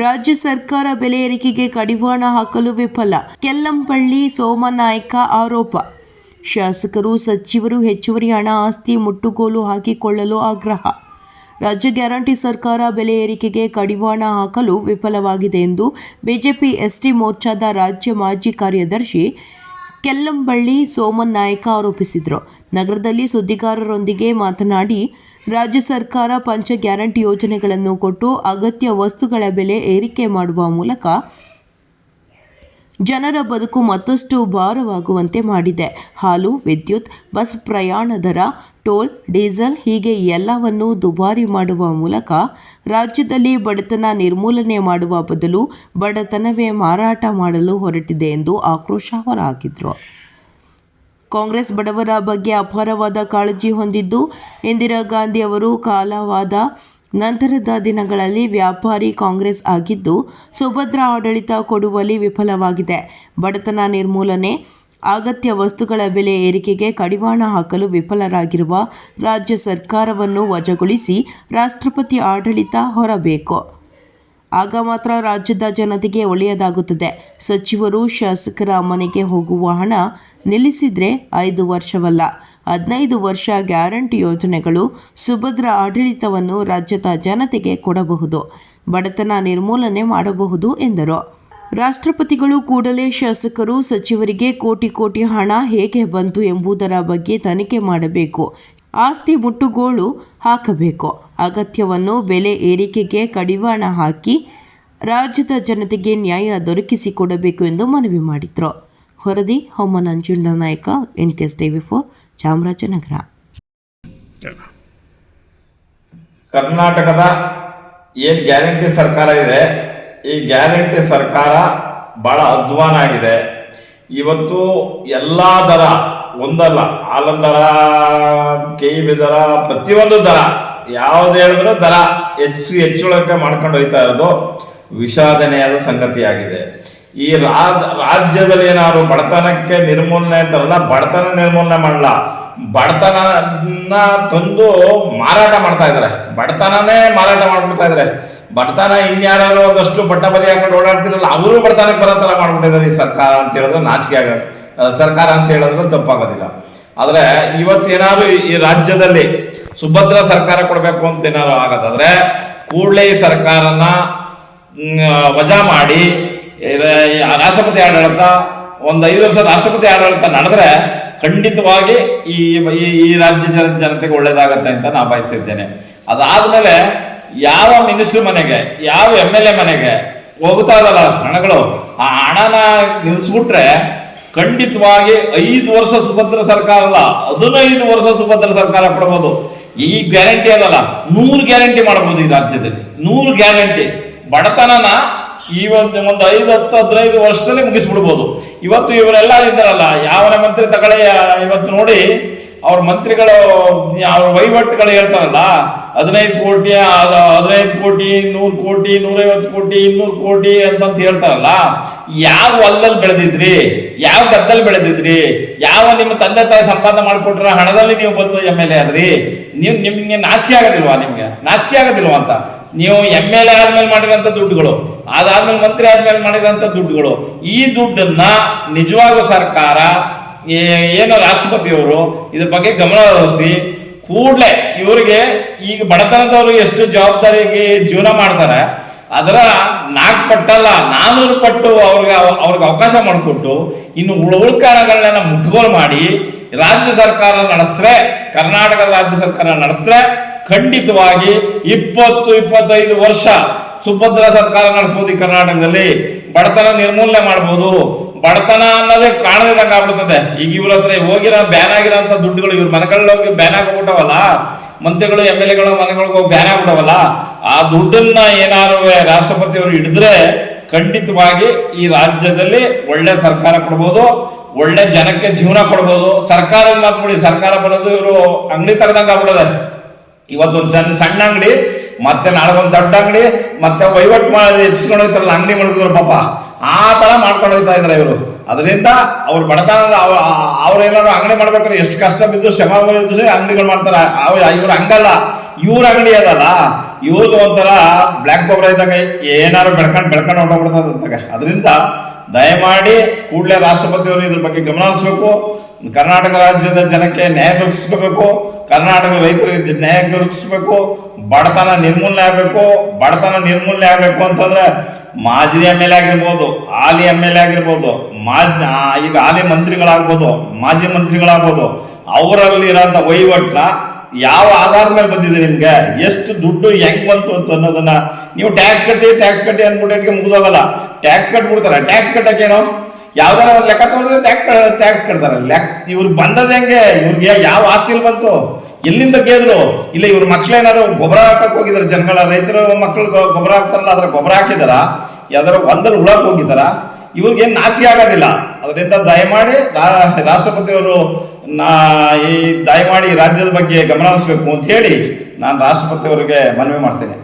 ರಾಜ್ಯ ಸರ್ಕಾರ ಬೆಲೆ ಏರಿಕೆಗೆ ಕಡಿವಾಣ ಹಾಕಲು ವಿಫಲ. ಕೆಲ್ಲಂಪಳ್ಳಿ ಸೋಮನಾಯ್ಕ ಆರೋಪ. ಶಾಸಕರು, ಸಚಿವರು ಹೆಚ್ಚುವರಿ ಹಣ ಆಸ್ತಿ ಮುಟ್ಟುಗೋಲು ಹಾಕಿಕೊಳ್ಳಲು ಆಗ್ರಹ. ರಾಜ್ಯ ಗ್ಯಾರಂಟಿ ಸರ್ಕಾರ ಬೆಲೆ ಏರಿಕೆಗೆ ಕಡಿವಾಣ ಹಾಕಲು ವಿಫಲವಾಗಿದೆ ಎಂದು ಬಿಜೆಪಿ ಎಸ್ಟಿ ಮೋರ್ಚಾದ ರಾಜ್ಯ ಮಾಜಿ ಕಾರ್ಯದರ್ಶಿ ಕೆಲ್ಲಂಬಳ್ಳಿ ಸೋಮನ್ ನಾಯಕ ಆರೋಪಿಸಿದರು. ನಗರದಲ್ಲಿ ಸುದ್ದಿಗಾರರೊಂದಿಗೆ ಮಾತನಾಡಿ, ರಾಜ್ಯ ಸರ್ಕಾರ ಪಂಚ ಗ್ಯಾರಂಟಿ ಯೋಜನೆಗಳನ್ನು ಕೊಟ್ಟು ಅಗತ್ಯ ವಸ್ತುಗಳ ಬೆಲೆ ಏರಿಕೆ ಮಾಡುವ ಮೂಲಕ ಜನರ ಬದುಕು ಮತ್ತಷ್ಟು ಭಾರವಾಗುವಂತೆ ಮಾಡಿದೆ. ಹಾಲು, ವಿದ್ಯುತ್, ಬಸ್ ಪ್ರಯಾಣ ದರ, ಟೋಲ್, ಡೀಸೆಲ್ ಹೀಗೆ ಎಲ್ಲವನ್ನೂ ದುಬಾರಿ ಮಾಡುವ ಮೂಲಕ ರಾಜ್ಯದಲ್ಲಿ ಬಡತನ ನಿರ್ಮೂಲನೆ ಮಾಡುವ ಬದಲು ಬಡತನವೇ ಮಾರಾಟ ಮಾಡಲು ಹೊರಟಿದೆ ಎಂದು ಆಕ್ರೋಶ ಹೊರಹಾಕಿದರು ಕಾಂಗ್ರೆಸ್ ಬಡವರ ಬಗ್ಗೆ ಅಪಾರವಾದ ಕಾಳಜಿ ಹೊಂದಿದ್ದು, ಇಂದಿರಾ ಗಾಂಧಿ ಅವರು ಕಾಲವಾದ ನಂತರದ ದಿನಗಳಲ್ಲಿ ವ್ಯಾಪಾರಿ ಕಾಂಗ್ರೆಸ್ ಆಗಿದ್ದು, ಸುಭದ್ರ ಆಡಳಿತ ಕೊಡುವಲ್ಲಿ ವಿಫಲವಾಗಿದೆ. ಬಡತನ ನಿರ್ಮೂಲನೆ, ಅಗತ್ಯ ವಸ್ತುಗಳ ಬೆಲೆ ಏರಿಕೆಗೆ ಕಡಿವಾಣ ಹಾಕಲು ವಿಫಲರಾಗಿರುವ ರಾಜ್ಯ ಸರ್ಕಾರವನ್ನು ವಜಾಗೊಳಿಸಿ ರಾಷ್ಟ್ರಪತಿ ಆಡಳಿತ ಹೊರಬೇಕು. ಆಗ ಮಾತ್ರ ರಾಜ್ಯದ ಜನತೆಗೆ ಒಳ್ಳೆಯದಾಗುತ್ತದೆ. ಸಚಿವರು ಶಾಸಕರ ಮನೆಗೆ ಹೋಗುವ ಹಣ ನಿಲ್ಲಿಸಿದರೆ ಐದು ವರ್ಷವಲ್ಲ. ಹದಿನೈದು ವರ್ಷ ಗ್ಯಾರಂಟಿ ಯೋಜನೆಗಳು ಸುಭದ್ರ ಆಡಳಿತವನ್ನು ರಾಜ್ಯದ ಜನತೆಗೆ ಕೊಡಬಹುದು. ಬಡತನ ನಿರ್ಮೂಲನೆ ಮಾಡಬಹುದು ಎಂದರು. ರಾಷ್ಟ್ರಪತಿಗಳು ಕೂಡಲೇ ಶಾಸಕರು ಸಚಿವರಿಗೆ ಕೋಟಿ ಕೋಟಿ ಹಣ ಹೇಗೆ ಬಂತು ಎಂಬುದರ ಬಗ್ಗೆ ತನಿಖೆ ಮಾಡಬೇಕು. ಆಸ್ತಿ ಮುಟ್ಟುಗೋಲು ಹಾಕಬೇಕು. ಅಗತ್ಯವನ್ನು ಬೆಲೆ ಏರಿಕೆಗೆ ಕಡಿವಾಣ ಹಾಕಿ ರಾಜ್ಯದ ಜನತೆಗೆ ನ್ಯಾಯ ದೊರಕಿಸಿಕೊಡಬೇಕು ಎಂದು ಮನವಿ ಮಾಡಿದರು. ಹೊರದಿ ಹೊಮ್ಮನ Nanjunda Nayaka N K S TV four Chamarajanagara. ಕರ್ನಾಟಕದ ಏನ್ ಗ್ಯಾರಂಟಿ ಸರ್ಕಾರ ಇದೆ, ಈ ಗ್ಯಾರಂಟಿ ಸರ್ಕಾರ ಬಹಳ ಅಧ್ವಾನ ಆಗಿದೆ. ಇವತ್ತು ಎಲ್ಲ ದರ ಒಂದಲ್ಲ, ಹಾಲನ್ ದರ ದರ, ಪ್ರತಿಯೊಂದು ದರ ಯಾವ್ದು ಹೇಳಿದ್ರು ದರ ಹೆಚ್ಚು ಹೆಚ್ಚುಳಕ್ಕೆ ಮಾಡ್ಕೊಂಡು ಹೋಯ್ತಾ ಇರೋದು ವಿಷಾದನೆಯಾದ ಸಂಗತಿಯಾಗಿದೆ. ಈ ರಾಜ್ಯದಲ್ಲಿ ಏನಾದ್ರು ಬಡತನಕ್ಕೆ ನಿರ್ಮೂಲನೆ ಅಂತಾರಲ್ಲ ಬಡತನ ನಿರ್ಮೂಲನೆ ಮಾಡಲ್ಲ ಬಡತನ ತಂದು ಮಾರಾಟ ಮಾಡ್ತಾ ಇದಾರೆ. ಬಡತನನೇ ಮಾರಾಟ ಮಾಡ್ಬಿಡ್ತಾ ಇದಾರೆ. ಬಡತನ ಇನ್ಯಾರು ಒಂದಷ್ಟು ಬಟ್ಟ ಬಲಿ ಹಾಕೊಂಡು ಓಡಾಡ್ತಿರಲ್ಲ, ಅವರು ಬಡತನಕ್ಕೆ ಬರೋ ಥರ ಮಾಡ್ಬಿಟ್ಟಿದ್ದಾರೆ ಈ ಸರ್ಕಾರ ಅಂತ ಹೇಳಿದ್ರೆ ನಾಚಿಕೆ ಆಗ, ಸರ್ಕಾರ ಅಂತ ಹೇಳಿದ್ರೆ ತಪ್ಪಾಗೋದಿಲ್ಲ. ಆದ್ರೆ ಇವತ್ತೇನಾದ್ರು ಈ ರಾಜ್ಯದಲ್ಲಿ ಸುಭದ್ರ ಸರ್ಕಾರ ಕೊಡಬೇಕು ಅಂತ ಏನಾದ್ರು ಆಗದಾದ್ರೆ ಕೂಡಲೇ ಈ ಸರ್ಕಾರನ ವಜಾ ಮಾಡಿ ರಾಷ್ಟ್ರಪತಿ ಆಡಳಿತ, ಒಂದು ಐದು ವರ್ಷ ರಾಷ್ಟ್ರಪತಿ ಆಡಳಿತ ನಡೆದ್ರೆ ಖಂಡಿತವಾಗಿ ಈ, ಈ- ಈ ರಾಜ್ಯ ಜನ, ಜನತೆಗೆ ಒಳ್ಳೇದಾಗತ್ತೆ ಅಂತ ನಾ ಬಯಸಿದ್ದೇನೆ ಅದಾದ್ಮೇಲೆ ಯಾವ ಮಿನಿಸ್ಟರ್ ಮನೆಗೆ, ಯಾವ ಎಂ ಎಲ್ ಎ ಮನೆಗೆ ಹೋಗ್ತಾ ಇದಲ್ಲ ಹಣಗಳು, ಆ ಹಣನ ನಿಲ್ಲಿಸ್ಬಿಟ್ರೆ ಖಂಡಿತವಾಗಿ ಐದು ವರ್ಷ ಸುಭದ್ರ ಸರ್ಕಾರ ಅಲ್ಲ, ಹದಿನೈದು ವರ್ಷ ಸುಭದ್ರ ಸರ್ಕಾರ ಕೊಡ್ಬೋದು. ಈ ಗ್ಯಾರಂಟಿ ಅದಲ್ಲ. ನೂರು ಗ್ಯಾರಂಟಿ ಮಾಡಬಹುದು ಈ ರಾಜ್ಯದಲ್ಲಿ. ನೂರು ಗ್ಯಾರಂಟಿ. ಬಡತನನ ಈ ಒಂದು ಒಂದು ಐದು, ಹತ್ತು, ಹದಿನೈದು ವರ್ಷದಲ್ಲಿ ಮುಗಿಸ್ಬಿಡ್ಬೋದು. ಇವತ್ತು ಇವರೆಲ್ಲ ಇದ್ದಾರಲ್ಲ ಯಾವ ಮಂತ್ರಿ ತಗೊಳ್ಳಿ ಇವತ್ತು ನೋಡಿ ಅವ್ರ ಮಂತ್ರಿಗಳು, ಅವ್ರ ವಹಿವಾಟುಗಳು ಹೇಳ್ತಾರಲ್ಲ, ಹದಿನೈದು ಕೋಟಿ ಹದಿನೈದು ಕೋಟಿ, ನೂರು ಕೋಟಿ, ನೂರೈವತ್ತು ಕೋಟಿ, ಇನ್ನೂರು ಕೋಟಿ ಅಂತಂತ ಹೇಳ್ತಾರಲ್ಲ, ಯಾವ ಹೊಲದಲ್ಲಿ ಬೆಳೆದಿದ್ರಿ? ಯಾವ ಗದ್ದಲ್ಲಿ ಬೆಳೆದಿದ್ರಿ? ಯಾವ ನಿಮ್ಮ ತಂದೆ ತಾಯಿ ಸಂಪಾದನೆ ಮಾಡಿಕೊಟ್ರ ಹಣದಲ್ಲಿ ನೀವು ಬಂದು ಎಂ ಎಲ್ ಎ ಆದ್ರಿ? ನೀವು ನಿಮ್ಗೆ ನಾಚಿಕೆ ಆಗೋದಿಲ್ವಾ ನಿಮ್ಗೆ? ನಾಚಿಕೆ ಆಗೋದಿಲ್ವಾ ಅಂತ? ನೀವು ಎಂ ಎಲ್ ಎ ಆದ್ಮೇಲೆ ಮಾಡಿರೋಂಥ ದುಡ್ಡುಗಳು, ಅದಾದ್ಮೇಲೆ ಮಂತ್ರಿ ಆದ್ಮೇಲೆ ಮಾಡಿರೋಂಥ ದುಡ್ಡುಗಳು, ಈ ದುಡ್ಡನ್ನ ನಿಜವಾಗೂ ಸರ್ಕಾರ ಏನು ರಾಷ್ಟ್ರಪತಿಯವರು ಇದ್ರ ಬಗ್ಗೆ ಗಮನ ಹರಿಸಿ, ಕೂಡಲೇ ಇವರಿಗೆ ಈಗ ಬಡತನದವರು ಎಷ್ಟು ಜವಾಬ್ದಾರಿಗೆ ಜೀವನ ಮಾಡ್ತಾರೆ, ಅದರ ನಾಲ್ಕು ಪಟ್ಟಲ್ಲ ನಾನೂರು ಪಟ್ಟು ಅವ್ರಿಗೆ ಅವ್ರಿಗೆ ಅವಕಾಶ ಮಾಡಿಕೊಟ್ಟು, ಇನ್ನು ಉಳ ಉಳ್ಕಾಣಗಳನ್ನ ಮುಟ್ಗೋಲು ಮಾಡಿ, ರಾಜ್ಯ ಸರ್ಕಾರ ನಡೆಸ್ರೆ, ಕರ್ನಾಟಕ ರಾಜ್ಯ ಸರ್ಕಾರ ನಡೆಸ್ರೆ, ಖಂಡಿತವಾಗಿ ಇಪ್ಪತ್ತು, ಇಪ್ಪತ್ತೈದು ವರ್ಷ ಸುಭದ್ರ ಸರ್ಕಾರ ನಡೆಸಬಹುದು ಈ ಕರ್ನಾಟಕದಲ್ಲಿ. ಬಡತನ ನಿರ್ಮೂಲನೆ ಮಾಡಬಹುದು ಬಡತನ ಅನ್ನೋದೇ ಕಾಣದಂಗ ಆಗ್ಬಿಡ್ತದೆ. ಈಗ ಇವ್ರ ಹತ್ರ ಹೋಗಿರೋ, ಬ್ಯಾನ್ ಆಗಿರೋಂಥ ದುಡ್ಡುಗಳು ಇವ್ರ ಮನೆಗಳಲ್ಲಿ ಹೋಗಿ ಬ್ಯಾನ್ ಆಗ್ಬಿಟ್ಟವಲ್ಲ ಮಂತ್ರಿಗಳು, ಎಂ ಎಲ್ ಎಗಳ, ಮನೆಗಳಿಗೆ ಹೋಗಿ ಬ್ಯಾನ್ ಆಗ್ಬಿಟ್ಟವಲ್ಲ ಆ ದುಡ್ಡನ್ನ ಏನಾರು ರಾಷ್ಟ್ರಪತಿ ಅವರು ಹಿಡಿದ್ರೆ ಖಂಡಿತವಾಗಿ ಈ ರಾಜ್ಯದಲ್ಲಿ ಒಳ್ಳೆ ಸರ್ಕಾರ ಕೊಡ್ಬೋದು, ಒಳ್ಳೆ ಜನಕ್ಕೆ ಜೀವನ ಕೊಡ್ಬೋದು. ಸರ್ಕಾರ ಮಾತ್ಕೊಳ್ಳಿ ಸರ್ಕಾರ ಬರೋದು ಇವರು ಅಂಗಡಿ ತೆಗ್ದಂಗ ಆಗ್ಬಿಡದೆ. ಇವತ್ತೊಂದು ಸಣ್ಣ ಸಣ್ಣ ಅಂಗಡಿ, ಮತ್ತೆ ನಾಳೆ ಒಂದು ದೊಡ್ಡ ಅಂಗಡಿ, ಮತ್ತೆ ವಹಿವಾಟು ಮಾಡಿ ಹೆಚ್ಚಿಸ್ಕೊಂಡು ಹೋಗ್ತಾರಲ್ಲ ಅಂಗಡಿ ಮಾಡಿದ್ರು ಪಾಪ. ಆ ತರ ಮಾಡ್ಕೊಂಡು ಹೋಗ್ತಾ ಇದ್ದಾರೆ ಇವರು. ಅದರಿಂದ ಅವ್ರು ಬಡತನ ಅವ್ರೇನಾದ್ರು ಅಂಗಡಿ ಮಾಡ್ಬೇಕಾದ್ರೆ ಎಷ್ಟು ಕಷ್ಟ ಬಿದ್ದು ಶ್ರಮ ಬಿದ್ದು ಅಂಗಡಿಗಳು ಮಾಡ್ತಾರೆ. ಇವ್ರು ಹಂಗಲ್ಲ. ಇವ್ರ ಅಂಗಡಿ ಅದಲ್ಲ. ಇವ್ರದ್ದು ಒಂಥರ ಬ್ಲ್ಯಾಕ್ ಗೊಬ್ಬರ ಇದ್ದಾಗ ಏನಾರು ಬೆಳ್ಕೊಂಡು ಬೆಳ್ಕೊಂಡು ಹೊರಟೋಗ್ಬಿಡ್ತದೆ ಅದರಿಂದ ದಯಮಾಡಿ ಕೂಡಲೇ ರಾಷ್ಟ್ರಪತಿಯವರು ಇದ್ರ ಬಗ್ಗೆ ಗಮನ ಹರಿಸ್ಬೇಕು. ಕರ್ನಾಟಕ ರಾಜ್ಯದ ಜನಕ್ಕೆ ನ್ಯಾಯ ದೊರಕಿಸ್ಬೇಕು. ಕರ್ನಾಟಕ ರೈತರಿಗೆ ನ್ಯಾಯ ದೊರಕಿಸ್ಬೇಕು. ಬಡತನ ನಿರ್ಮೂಲನೆ ಆಗಬೇಕು, ಬಡತನ ನಿರ್ಮೂಲನೆ ಆಗಬೇಕು ಅಂತಂದ್ರೆ ಮಾಜಿ ಎಂ ಎಲ್ ಆಗಿರ್ಬೋದು, ಹಾಲಿ ಎಂ ಎಲ್ ಎ ಆಗಿರ್ಬೋದು, ಮಾಜ್ ಈಗ ಹಾಲಿ ಮಂತ್ರಿಗಳಾಗ್ಬೋದು, ಮಾಜಿ ಮಂತ್ರಿಗಳಾಗ್ಬೋದು, ಅವರಲ್ಲಿ ಇರೋಂಥ ವಹಿವಾಟ್ನ ಯಾವ ಆಧಾರದ ಮೇಲೆ ಬಂದಿದೆ ನಿಮ್ಗೆ? ಎಷ್ಟು ದುಡ್ಡು ಹೆಂಗ್ ಬಂತು ಅಂತ ಅನ್ನೋದನ್ನ ನೀವು ಟ್ಯಾಕ್ಸ್ ಕಟ್ಟಿ ಟ್ಯಾಕ್ಸ್ ಕಟ್ಟಿ ಅಂದ್ಬಿಟ್ಟು ಮುಗಿದೋಗಲ್ಲ. ಟ್ಯಾಕ್ಸ್ ಕಟ್ಬಿಡ್ತಾರೆ. ಟ್ಯಾಕ್ಸ್ ಕಟ್ಟಕ್ಕೇನು ಯಾವ್ದಾರ ಒಂದು ಲೆಕ್ಕ ತೋರಿದ್ರೆ ಟ್ಯಾಕ್ಸ್ ಟ್ಯಾಕ್ಸ್ ಕಟ್ತಾರೆ. ಲೆಕ್ಕ ಇವ್ರಿಗೆ ಬಂದದ ಹೆಂಗೆ? ಇವ್ರಿಗೆ ಯಾವ ಆಸ್ತಿಲ್ ಬಂತು? ಎಲ್ಲಿಂದ ಕೇಳಿದ್ರು? ಇಲ್ಲ, ಇವ್ರ ಮಕ್ಳೇನಾದ್ರು ಗೊಬ್ಬರ ಹಾಕಕ್ ಹೋಗಿದಾರೆ, ಜನಗಳ ರೈತರ ಮಕ್ಳು ಗೊಬ್ಬರ ಹಾಕ್ತಾರಲ್ಲ ಅದ್ರ ಗೊಬ್ಬರ ಹಾಕಿದಾರ? ಯಾವ್ದಾರ ಒಂದಲ್ಲಿ ಉಳಕ್ ಹೋಗಿದಾರ? ಇವ್ರಿಗೆ ನಾಚಿಕೆ ಆಗೋದಿಲ್ಲ. ಅದರಿಂದ ದಯಮಾಡಿ ರಾಷ್ಟ್ರಪತಿ ರಾಷ್ಟ್ರಪತಿಯವರು ನಾ ಈ ದಯಮಾಡಿ ರಾಜ್ಯದ ಬಗ್ಗೆ ಗಮನ ಹರಿಸ್ಬೇಕು ಅಂತ ಹೇಳಿ ನಾನು ರಾಷ್ಟ್ರಪತಿ ಅವರಿಗೆ ಮನವಿ ಮಾಡ್ತೇನೆ.